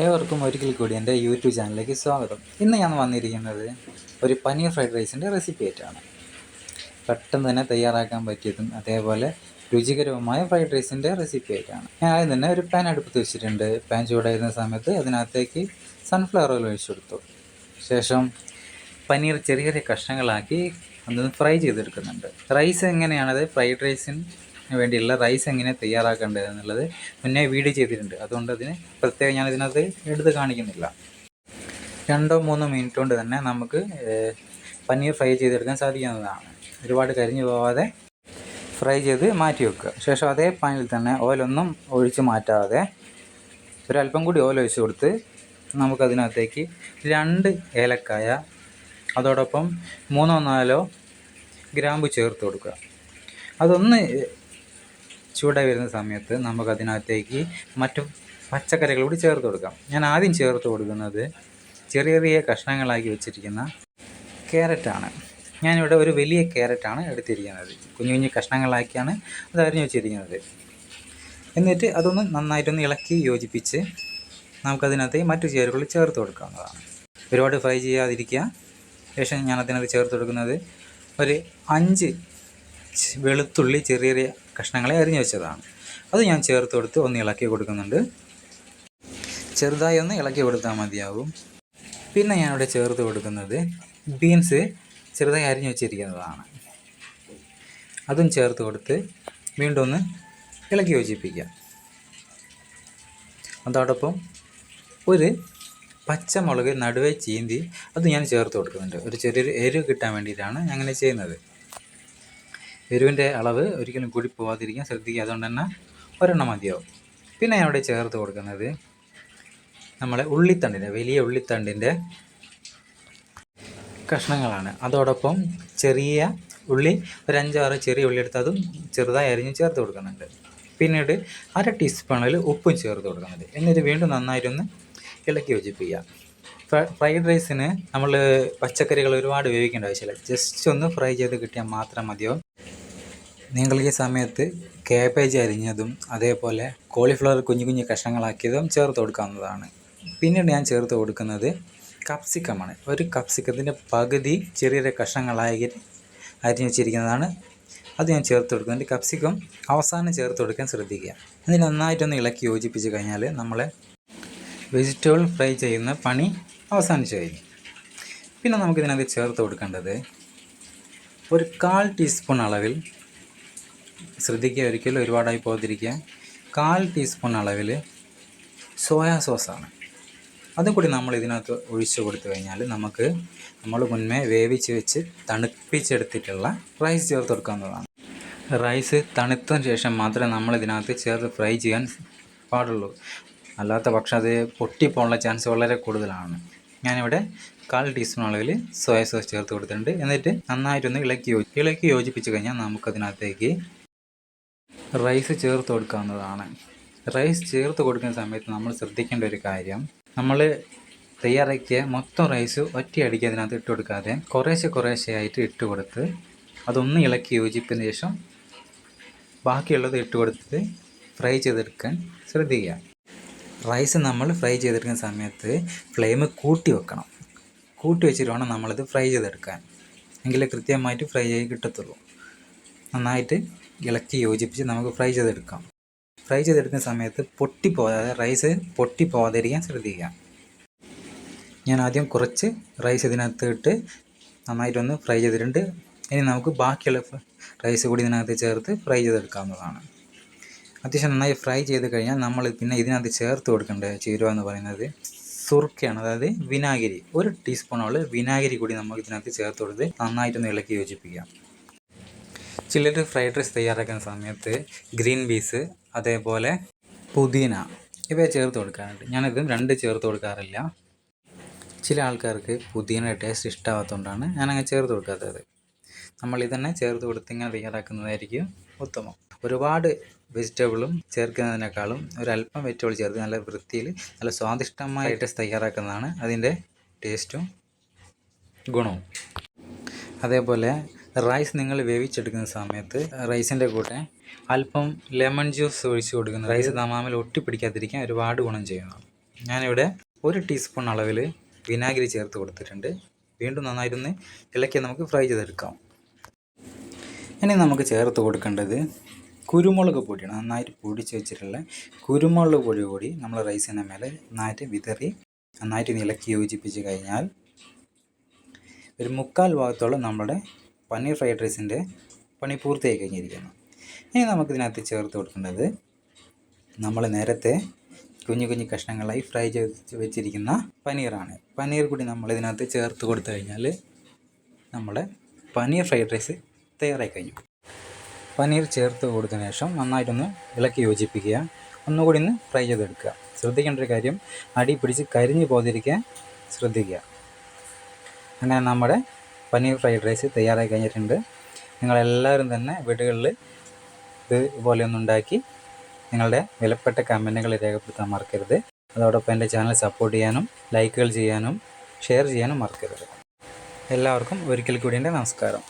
ഏവർക്കും ഒരിക്കൽ കൂടി എന്റെ യൂട്യൂബ് ചാനലിലേക്ക് സ്വാഗതം. ഇന്ന് ഞാൻ വന്നിരിക്കുന്നത് ഒരു പനീർ ഫ്രൈഡ് റൈസിന്റെ റെസിപ്പി ആയിട്ടാണ്. പെട്ടെന്ന് തന്നെ തയ്യാറാക്കാൻ പറ്റിയതും അതേപോലെ രുചികരവുമായ ഫ്രൈഡ് റൈസിന്റെ റെസിപ്പി ആയിട്ടാണ്. ഞാൻ ആദ്യം തന്നെ ഒരു പാൻ അടുപ്പത്ത് വെച്ചിട്ടുണ്ട്. പാൻ ചൂടായിരുന്ന സമയത്ത് അതിനകത്തേക്ക് സൺഫ്ലവർ ഓയിൽ ഒഴിച്ചു കൊടുത്തു. ശേഷം പനീർ ചെറിയ ചെറിയ കഷ്ണങ്ങളാക്കി അതൊന്ന് ഫ്രൈ ചെയ്തെടുക്കുന്നുണ്ട്. റൈസ് എങ്ങനെയാണത്? ഫ്രൈഡ് റൈസിന് വേണ്ടിയുള്ള റൈസ് എങ്ങനെ തയ്യാറാക്കേണ്ടത് എന്നുള്ളത് മുന്നേ വീഡിയോ ചെയ്തിട്ടുണ്ട്. അതുകൊണ്ട് അതിന് പ്രത്യേകം ഞാൻ ഇതിനകത്ത് എടുത്ത് കാണിക്കുന്നില്ല. രണ്ടോ മൂന്നോ മിനിറ്റ് കൊണ്ട് തന്നെ നമുക്ക് പനീർ ഫ്രൈ ചെയ്തെടുക്കാൻ സാധിക്കുന്നതാണ്. ഒരുപാട് കരിഞ്ഞു പോവാതെ ഫ്രൈ ചെയ്ത് മാറ്റി വെക്കുക. ശേഷം അതേ പാനിൽ തന്നെ ഓയിലൊന്നും ഒഴിച്ച് മാറ്റാതെ ഒരല്പം കൂടി ഓയിൽ ഒഴിച്ച് കൊടുത്ത് നമുക്കതിനകത്തേക്ക് രണ്ട് ഏലക്കായ അതോടൊപ്പം മൂന്നോ നാലോ ഗ്രാമ്പു ചേർത്ത് കൊടുക്കുക. അതൊന്ന് ചൂടായി വരുന്ന സമയത്ത് നമുക്കതിനകത്തേക്ക് മറ്റു പച്ചക്കറികൾ കൂടി ചേർത്ത് കൊടുക്കാം. ഞാൻ ആദ്യം ചേർത്ത് കൊടുക്കുന്നത് ചെറിയ ചെറിയ കഷ്ണങ്ങളാക്കി വെച്ചിരിക്കുന്ന ക്യാരറ്റാണ്. ഞാനിവിടെ ഒരു വലിയ ക്യാരറ്റാണ് എടുത്തിരിക്കുന്നത്. കുഞ്ഞു കുഞ്ഞു കഷ്ണങ്ങളാക്കിയാണ് അത് അരിഞ്ഞു വെച്ചിരിക്കുന്നത്. എന്നിട്ട് അതൊന്ന് നന്നായിട്ടൊന്ന് ഇളക്കി യോജിപ്പിച്ച് നമുക്കതിനകത്ത് മറ്റു ചേരുകൾ ചേർത്ത് കൊടുക്കാവുന്നതാണ്. ഒരുപാട് ഫ്രൈ ചെയ്യാതിരിക്കുക. ശേഷം ഞാൻ അതിനകത്ത് ചേർത്ത് കൊടുക്കുന്നത് ഒരു അഞ്ച് വെളുത്തുള്ളി ചെറിയ ചെറിയ കഷ്ണങ്ങളെ അരിഞ്ഞു വെച്ചതാണ്. അത് ഞാൻ ചേർത്ത് കൊടുത്ത് ഒന്ന് ഇളക്കി കൊടുക്കുന്നുണ്ട്. ചെറുതായി ഒന്ന് ഇളക്കി കൊടുത്താൽ മതിയാവും. പിന്നെ ഞാനിവിടെ ചേർത്ത് കൊടുക്കുന്നത് ബീൻസ് ചെറുതായി അരിഞ്ഞു വെച്ചിരിക്കുന്നതാണ്. അതും ചേർത്ത് കൊടുത്ത് വീണ്ടും ഒന്ന് ഇളക്കി യോജിപ്പിക്കാം. അതോടൊപ്പം ഒരു പച്ചമുളക് നടുവേ ചീന്തി അത് ഞാൻ ചേർത്ത് കൊടുക്കുന്നുണ്ട്. ഒരു ചെറിയൊരു എരിവ് കിട്ടാൻ വേണ്ടിയിട്ടാണ് അങ്ങനെ ചെയ്യുന്നത്. എരിവിന്റെ അളവ് ഒരിക്കലും കൂടി പോവാതിരിക്കാൻ ശ്രദ്ധിക്കുക അതുകൊണ്ട് തന്നെ ഒരെണ്ണം മതിയാവും. പിന്നെ ഞാൻ ഇവിടെ ചേർത്ത് കൊടുക്കുന്നത് നമ്മളെ ഉള്ളിത്തണ്ടിന്റെ വലിയ ഉള്ളിത്തണ്ടിന്റെ കഷ്ണങ്ങളാണ്. അതോടൊപ്പം ചെറിയ ഉള്ളി ഒരു അഞ്ചാറ് ചെറിയ ഉള്ളി എടുത്ത് അതും ചെറുതായി അരിഞ്ഞ് ചേർത്ത് കൊടുക്കുന്നുണ്ട്. പിന്നീട് അര ടീസ്പൂണിൽ ഉപ്പും ചേർത്ത് കൊടുക്കുന്നുണ്ട്. എന്നിട്ട് വീണ്ടും നന്നായിട്ടൊന്ന് ഇളക്കി യോജിപ്പിക്കുക. ഫ്രൈഡ് റൈസിന് നമ്മൾ പച്ചക്കറികൾ ഒരുപാട് വേവിക്കേണ്ട ആവശ്യമില്ല. ജസ്റ്റ് ഒന്ന് ഫ്രൈ ചെയ്ത് കിട്ടിയാൽ മാത്രം മതിയാവും. നിങ്ങൾ ഈ സമയത്ത് കാബേജ് അരിഞ്ഞതും അതേപോലെ കോളിഫ്ലവർ കുഞ്ഞു കുഞ്ഞു കഷ്ണങ്ങളാക്കിയതും ചേർത്ത് കൊടുക്കാവുന്നതാണ്. പിന്നീട് ഞാൻ ചേർത്ത് കൊടുക്കുന്നത് കപ്സിക്കമാണ് ഒരു കപ്സിക്കത്തിന്റെ പകുതി ചെറിയ കഷ്ണങ്ങളായി അരിഞ്ഞു വെച്ചിരിക്കുന്നതാണ്. അത് ഞാൻ ചേർത്ത് കൊടുക്കുന്നുണ്ട് കപ്സിക്കം അവസാനം ചേർത്ത് കൊടുക്കാൻ ശ്രദ്ധിക്കുക. എന്നിട്ട് നന്നായിട്ടൊന്ന് ഇളക്കി യോജിപ്പിച്ച് കഴിഞ്ഞാൽ നമ്മൾ വെജിറ്റബിൾ ഫ്രൈ ചെയ്യുന്ന പണി അവസാനിച്ചു കഴിഞ്ഞു. പിന്നെ നമുക്കിതിനകത്ത് ചേർത്ത് കൊടുക്കേണ്ടത് ഒരു കാൽ ടീസ്പൂൺ അളവിൽ ശ്രദ്ധിക്കുക ഒരിക്കലും ഒരുപാടായി പോകാതിരിക്കുക. കാൽ ടീസ്പൂൺ അളവിൽ സോയാ സോസാണ്. അതും കൂടി നമ്മൾ ഇതിനകത്ത് ഒഴിച്ചു കൊടുത്തു കഴിഞ്ഞാൽ നമുക്ക് നമ്മൾ മുന്നേ വേവിച്ച് വെച്ച് തണുപ്പിച്ചെടുത്തിട്ടുള്ള റൈസ് ചേർത്ത് കൊടുക്കാവുന്നതാണ്. റൈസ് തണുത്തതിന് ശേഷം മാത്രമേ നമ്മൾ ഇതിനകത്ത് ചേർത്ത് ഫ്രൈ ചെയ്യാൻ പാടുള്ളൂ. അല്ലാത്ത പക്ഷം അത് പൊട്ടിപ്പോകാനുള്ള ചാൻസ് വളരെ കൂടുതലാണ്. ഞാനിവിടെ കാൽ ടീസ്പൂൺ അളവിൽ സോയാ സോസ് ചേർത്ത് കൊടുത്തിട്ടുണ്ട്. എന്നിട്ട് നന്നായിട്ടൊന്ന് ഇളക്കി ഇളക്കി യോജിപ്പിച്ച് കഴിഞ്ഞാൽ നമുക്കതിനകത്തേക്ക് റൈസ് ചേർത്ത് കൊടുക്കാവുന്നതാണ്. റൈസ് ചേർത്ത് കൊടുക്കുന്ന സമയത്ത് നമ്മൾ ശ്രദ്ധിക്കേണ്ട ഒരു കാര്യം നമ്മൾ തയ്യാറാക്കിയ മൊത്തം റൈസ് ഒറ്റയടിക്ക് അതിനകത്ത് ഇട്ട് കൊടുക്കാതെ കുറേശ്ശെ കുറേശ്ശെ ആയിട്ട് ഇട്ട് കൊടുത്ത് അതൊന്ന് ഇളക്കി യോജിപ്പിന് ശേഷം ബാക്കിയുള്ളത് ഇട്ട് കൊടുത്ത് ഫ്രൈ ചെയ്തെടുക്കാൻ ശ്രദ്ധിക്കുക. റൈസ് നമ്മൾ ഫ്രൈ ചെയ്തെടുക്കുന്ന സമയത്ത് ഫ്ലെയിം കൂട്ടി വെക്കണം. കൂട്ടി വെച്ചിട്ട് വേണം നമ്മളിത് ഫ്രൈ ചെയ്തെടുക്കാൻ. എങ്കിലേ കൃത്യമായിട്ട് ഫ്രൈ ആയി കിട്ടത്തുള്ളൂ. നന്നായിട്ട് ഇളക്കി യോജിപ്പിച്ച് നമുക്ക് ഫ്രൈ ചെയ്തെടുക്കാം. ഫ്രൈ ചെയ്തെടുക്കുന്ന സമയത്ത് പൊട്ടിപ്പോകാതെ റൈസ് പൊട്ടിപ്പോകാതിരിക്കാൻ ശ്രദ്ധിക്കുക. ഞാൻ ആദ്യം കുറച്ച് റൈസ് ഇതിനകത്ത് ഇട്ട് നന്നായിട്ടൊന്ന് ഫ്രൈ ചെയ്തിട്ടുണ്ട്. ഇനി നമുക്ക് ബാക്കിയുള്ള റൈസ് കൂടി ഇതിനകത്ത് ചേർത്ത് ഫ്രൈ ചെയ്തെടുക്കാവുന്നതാണ്. അത്യാവശ്യം നന്നായി ഫ്രൈ ചെയ്ത് കഴിഞ്ഞാൽ നമ്മൾ പിന്നെ ഇതിനകത്ത് ചേർത്ത് കൊടുക്കേണ്ട ചേരുവ എന്ന് പറയുന്നത് സുർക്കയാണ് അതായത് വിനാഗിരി. ഒരു ടീസ്പൂണോളം വിനാഗിരി കൂടി നമുക്ക് ഇതിനകത്ത് ചേർത്ത് കൊടുത്ത് നന്നായിട്ടൊന്ന് ഇളക്കി യോജിപ്പിക്കാം ചിലർ ഫ്രൈഡ് റൈസ് തയ്യാറാക്കുന്ന സമയത്ത് ഗ്രീൻ പീസ് അതേപോലെ പുതിന ഇവയെ ചേർത്ത് കൊടുക്കാറുണ്ട്. ഞാനിതും രണ്ട് ചേർത്ത് കൊടുക്കാറില്ല. ചില ആൾക്കാർക്ക് പുതിന ടേസ്റ്റ് ഇഷ്ടമാകാത്തതുകൊണ്ടാണ് ഞാനങ്ങനെ ചേർത്ത് കൊടുക്കാത്തത്. നമ്മൾ ഇതന്നെ ചേർത്ത് കൊടുത്ത് ഇങ്ങനെ തയ്യാറാക്കുന്നതായിരിക്കും ഉത്തമം. ഒരുപാട് വെജിറ്റബിളും ചേർക്കുന്നതിനേക്കാളും ഒരല്പം വെജിറ്റബിൾ ചേർത്ത് നല്ല വൃത്തിയിൽ നല്ല സ്വാദിഷ്ടമായ ടേസ്റ്റ് തയ്യാറാക്കുന്നതാണ് അതിന്റെ ടേസ്റ്റും ഗുണവും. അതേപോലെ റൈസ് നിങ്ങൾ വേവിച്ചെടുക്കുന്ന സമയത്ത് റൈസിന്റെ കൂടെ അല്പം ലെമൺ ജ്യൂസ് ഒഴിച്ച് കൊടുക്കുന്നു. റൈസ് തമാമിൽ ഒട്ടിപ്പിടിക്കാതിരിക്കാൻ ഒരുപാട് ഗുണം ചെയ്യുന്നതാണ് ഞാനിവിടെ ഒരു ടീസ്പൂൺ അളവിൽ വിനാഗിരി ചേർത്ത് കൊടുത്തിട്ടുണ്ട്. വീണ്ടും നന്നായിരുന്ന് ഇളക്കി നമുക്ക് ഫ്രൈ ചെയ്തെടുക്കാം. ഇനി നമുക്ക് ചേർത്ത് കൊടുക്കേണ്ടത് കുരുമുളക് പൊടിയാണ്. നന്നായിട്ട് പൊടിച്ച് വെച്ചിട്ടുള്ള കുരുമുളക് പൊടി കൂടി നമ്മൾ റൈസിന്റെ മേലെ നന്നായിട്ട് വിതറി നന്നായിട്ട് ഇളക്കി യോജിപ്പിച്ച് കഴിഞ്ഞാൽ ഒരു മുക്കാൽ ഭാഗത്തോളം നമ്മുടെ പനീർ ഫ്രൈഡ് റൈസിന്റെ പണി പൂർത്തിയായി കഴിഞ്ഞിരിക്കുന്നു. ഇനി നമുക്കിതിനകത്ത് ചേർത്ത് കൊടുക്കേണ്ടത് നമ്മൾ നേരത്തെ കുഞ്ഞു കുഞ്ഞു കഷ്ണങ്ങളായി ഫ്രൈ ചെയ്ത് വെച്ചിരിക്കുന്ന പനീറാണ്. പനീർ കൂടി നമ്മൾ ഇതിനകത്ത് ചേർത്ത് കൊടുത്തു കഴിഞ്ഞാൽ നമ്മുടെ പനീർ ഫ്രൈഡ് റൈസ് തയ്യാറായി കഴിഞ്ഞു. പനീർ ചേർത്ത് കൊടുത്തതിന് ശേഷം നന്നായിട്ടൊന്ന് ഇളക്കി യോജിപ്പിക്കുക. ഒന്നുകൂടി ഒന്ന് ഫ്രൈ ചെയ്തെടുക്കുക. ശ്രദ്ധിക്കേണ്ട ഒരു കാര്യം അടി പിടിച്ച് കരിഞ്ഞു പോകാതിരിക്കാൻ ശ്രദ്ധിക്കുക. അങ്ങനെ നമ്മുടെ പനീർ ഫ്രൈഡ് റൈസ് തയ്യാറായി കഴിഞ്ഞിട്ടുണ്ട്. നിങ്ങളെല്ലാവരും തന്നെ വീടുകളിൽ ഇതുപോലെ ഒന്നുണ്ടാക്കി നിങ്ങളുടെ വിലപ്പെട്ട കമന്റുകൾ രേഖപ്പെടുത്താൻ മറക്കരുത്. അതോടൊപ്പം എന്റെ ചാനൽ സപ്പോർട്ട് ചെയ്യാനും ലൈക്കുകൾ ചെയ്യാനും ഷെയർ ചെയ്യാനും മറക്കരുത്. എല്ലാവർക്കും ഒരിക്കൽ കൂടി എന്റെ നമസ്കാരം.